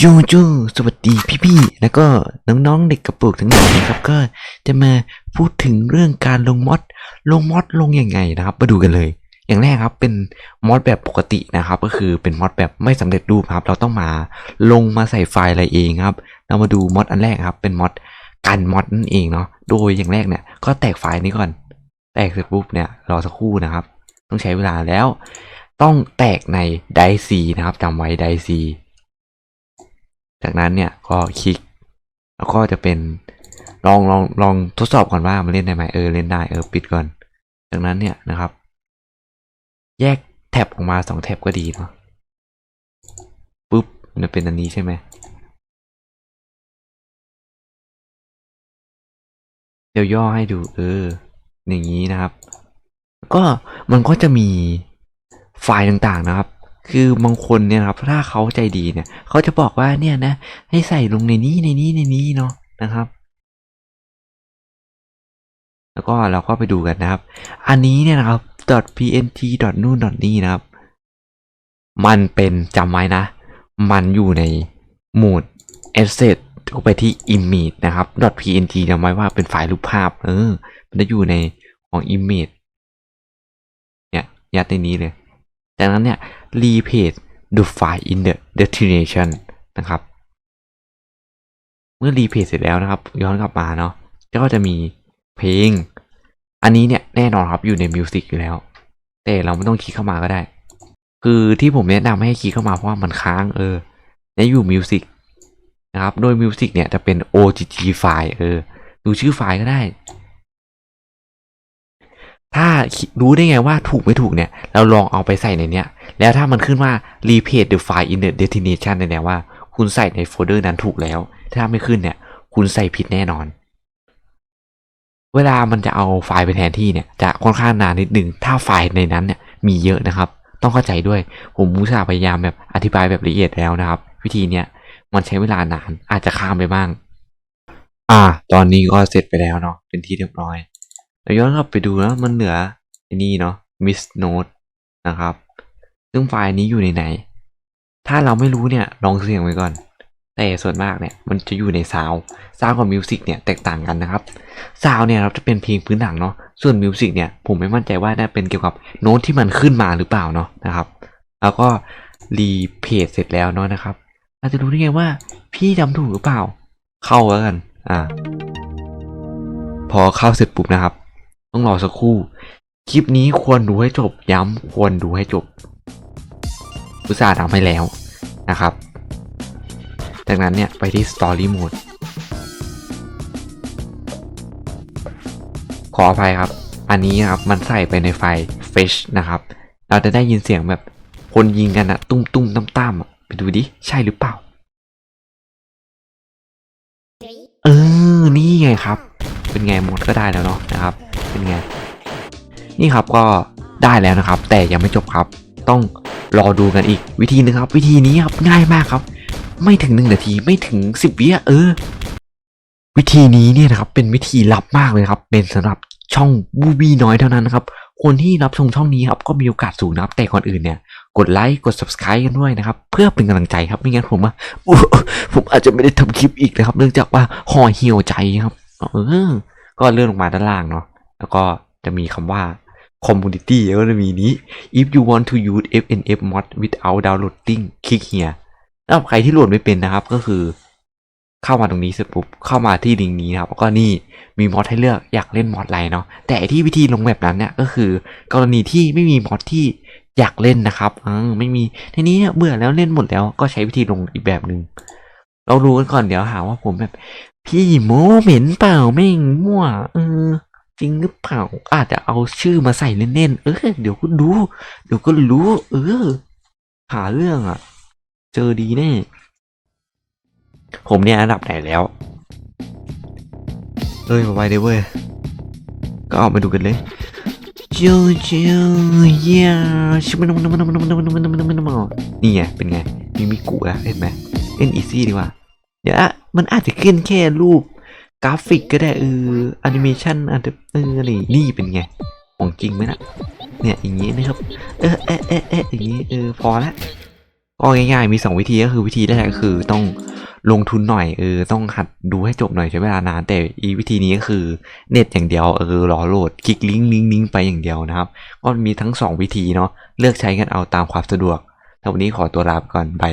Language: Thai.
จูจูสวัสดีพี่ๆ แล้วก็น้องๆ เด็กกระปุกทั้งหลายนะครับ ก็จะมาพูดถึงเรื่องการลงมอด ลงมอดลงยังไงนะครับ มาดูกันเลย อย่างแรกครับเป็นมอดแบบปกตินะครับ ก็คือเป็นมอดแบบไม่สำเร็จรูปครับ เราต้องมาลงมาใส่ไฟล์อะไรเองครับ เรามาดูมอดอันแรกครับ เป็นมอดกันมอดนั่นเองเนาะ โดยอย่างแรกเนี่ย ก็แตกไฟล์นี้ก่อน แตกเสร็จปุ๊บเนี่ยรอสักครู่นะครับ ต้องใช้เวลาแล้ว ต้องแตกในไดซีนะครับจำไว้ไดซี จากนั้นเนี่ยก็คลิก แล้วก็จะเป็นลองลองลองทดสอบก่อนว่ามันเล่นได้ไหมเออเล่นได้เออปิดก่อน จากนั้นเนี่ยนะครับ แยกแท็บออกมาสองแท็บก็ดีเนาะปุ๊บมันเป็นอันนี้ใช่ไหมเดี๋ยวย่อให้ดูเออ อย่างนี้นะครับ ก็มันก็จะมีไฟล์ต่างๆนะครับ คือบางคนเนี่ยนะครับถ้าเขาใจดีเนี่ยเขาจะบอกว่าเนี่ยนะ ให้ใส่ลงในนี้ในนี้ในนี้เนาะนะครับ แล้วก็เราก็ไปดูกันนะครับ อันนี้เนี่ยนะครับ .pnt นู่นนี่นะครับ มันเป็นจำไว้นะ มันอยู่ในโหมด asset ก็ไปที่ image นะครับ .png จำไว้ว่าเป็นไฟล์รูปภาพ เออ มันจะอยู่ในของ image เนี่ยยัดในนี้เลย จากนั้นเนี่ย replace the file in the destination นะครับ เมื่อ replace เสร็จแล้วนะครับ ย้อนกลับมาเนาะก็จะมีเพลง อันนี้เนี่ยแน่นอนครับอยู่ใน music อยู่แล้ว แต่เราไม่ต้องคลิกเข้ามาก็ได้ คือที่ผมแนะนำให้คลิกเข้ามาเพราะว่ามันค้างเออเนี่ยอยู่ music นะครับ โดย music เนี่ยจะเป็น OGG ไฟล์เออดูชื่อไฟล์ก็ได้ ถ้ารู้ได้ไงว่าถูกไม่ถูกเนี่ย เราลองเอาไปใส่ในเนี้ย แล้วถ้ามันขึ้นว่า replace the file in the destination เนี่ยว่า คุณใส่ในโฟลเดอร์นั้นถูกแล้ว ถ้าไม่ขึ้นเนี่ย คุณใส่ผิดแน่นอน เวลามันจะเอาไฟล์ไปแทนที่เนี่ยจะค่อนข้างนานนิดนึง ถ้าไฟล์ในนั้นเนี่ยมีเยอะนะครับ ต้องเข้าใจด้วย ผมมุตส่าพยายามแบบอธิบายแบบละเอียดแล้วนะครับ วิธีเนี้ยมันใช้เวลานานอาจจะข้ามไปบ้าง อ่า ตอนนี้ก็เสร็จไปแล้วเนาะเป็นที่เรียบร้อย เราย้อนกลับไปดูนะมันเหลือนี่เนาะ miss note นะครับ ซึ่งไฟล์นี้อยู่ในไหน ถ้าเราไม่รู้เนี่ยลองเสียงไว้ก่อน แต่ส่วนมากเนี่ยมันจะอยู่ในซาวซาวกับมิวสิกเนี่ยแตกต่างกันนะครับซาวเนี่ยเราจะเป็นเพลงพื้นหลังเนาะ ส่วนมิวสิกเนี่ยผมไม่มั่นใจว่าน่าเป็นเกี่ยวกับโน้ตที่มันขึ้นมาหรือเปล่าเนาะนะครับ แล้วก็รีเพจเสร็จแล้วเนาะนะครับเราจะรู้ได้ไงว่า พี่จำถูกหรือเปล่า เข้าแล้วกัน อ่า พอเข้าเสร็จปุ๊บนะครับ ต้องรอสักครู่ คลิปนี้ควรดูให้จบย้ำควรดูให้จบอุตส่าห์ทำให้แล้วนะครับ จากนั้นเนี่ย ไปที่ Story Mode ขออภัยครับ อันนี้นะครับมันใส่ไปในไฟล์ Fetch นะครับ เราจะได้ยินเสียงแบบคนยิงกันอะตุ้มตุ้มตั้มตั้มๆอะไปดูดิ ใช่หรือเปล่า เออ นี่ไงครับ เป็นไงหมดก็ได้แล้วเนาะนะครับ เป็นไง นี่ครับก็ได้แล้วนะครับ แต่ยังไม่จบครับ ต้องรอดูกันอีกวิธีหนึงครับ วิธีนี้ครับง่ายมากครับ ไม่ถึงหนึ่งนาทีไม่ถึงสิบวิเออ วิธีนี้เนี่ยนะครับ เป็นวิธีลับมากเลยครับ เป็นสำหรับช่องบูบีน้อยเท่านั้นนะครับคนที่รับชมช่องนี้ครับก็มีโอกาสสูงนะครับ แต่ก่อนอื่นเนี่ย กดไลค์กด subscribe กันด้วยนะครับ เพื่อเป็นกำลังใจครับไม่งั้นผมว่าผมอาจจะไม่ได้ทำคลิปอีกนะครับ เนื่องจากว่าห่อเหี่ยวใจครับ เออ ก็เลื่อนลงมาด้านล่างเนาะ แล้วก็จะมีคำว่า community แล้วก็จะมีนี้ if you want to use FNF mod without downloading click here สำหรับใครที่โหลดไม่เป็นนะครับก็คือ เข้ามาตรงนี้เสร็จปุ๊บเข้ามาที่ลิงก์นี้นะครับแล้วก็นี่มีมอดให้เลือกอยากเล่นมอดอะไรเนาะแต่ที่วิธีลงแบบนั้นเนี่ยก็คือ กรณีที่ไม่มีมอดที่อยากเล่นนะครับอไม่มีทีนี้เนี่ยเบื่อแล้วเล่นหมดแล้วก็ใช้วิธีลงอีกแบบหนึ่งเรารู้กันก่อนเดี๋ยวหาว่าผมแบบ พี่โมเหม็นเปล่าแม่งมั่วเออ จริงหรือเปล่าอาจจะเอาชื่อมาใส่เล่นๆเออเดี๋ยวก็ดูเดี๋ยวก็รู้ เออ หาเรื่องอะ เจอดีแน่ผมเนี่ยอันดับไหนแล้วเอ้ยมาไปเลยเว้ยก็เอามาดูกันเลยเจียวเจียวเยี่ยชิมันมันมันมันมันมันมันมันมันมันนี่ไงเป็นไงมีมิกุแล้วเห็นไหมเล่นอีซี่ดีกว่าเดี๋ยวอะมันอาจจะขึ้นแค่รูป กราฟิกก็ได้เออแอนิเมชันอาจจะเอออะไรนี่เป็นไง ของจริงไหมนะเนี่ยอย่างนี้นะครับ เออเอะเอะเอะอย่างนี้เออพอละก็ก็ง่ายๆมี 2 วิธีก็คือวิธีแรกก็คือต้องลงทุนหน่อยเออต้องหัดดูให้จบหน่อยใช้เวลานานแต่อีวิธีนี้ก็คือเน็ตอย่างเดียวเออรอโหลดคลิกลิงก์ลิงก์ลิงก์ไปอย่างเดียวนะครับ ก็มีทั้ง 2 วิธีเนาะเลือกใช้กันเอาตามความสะดวกแต่วันนี้ขอตัวลาไปก่อนไป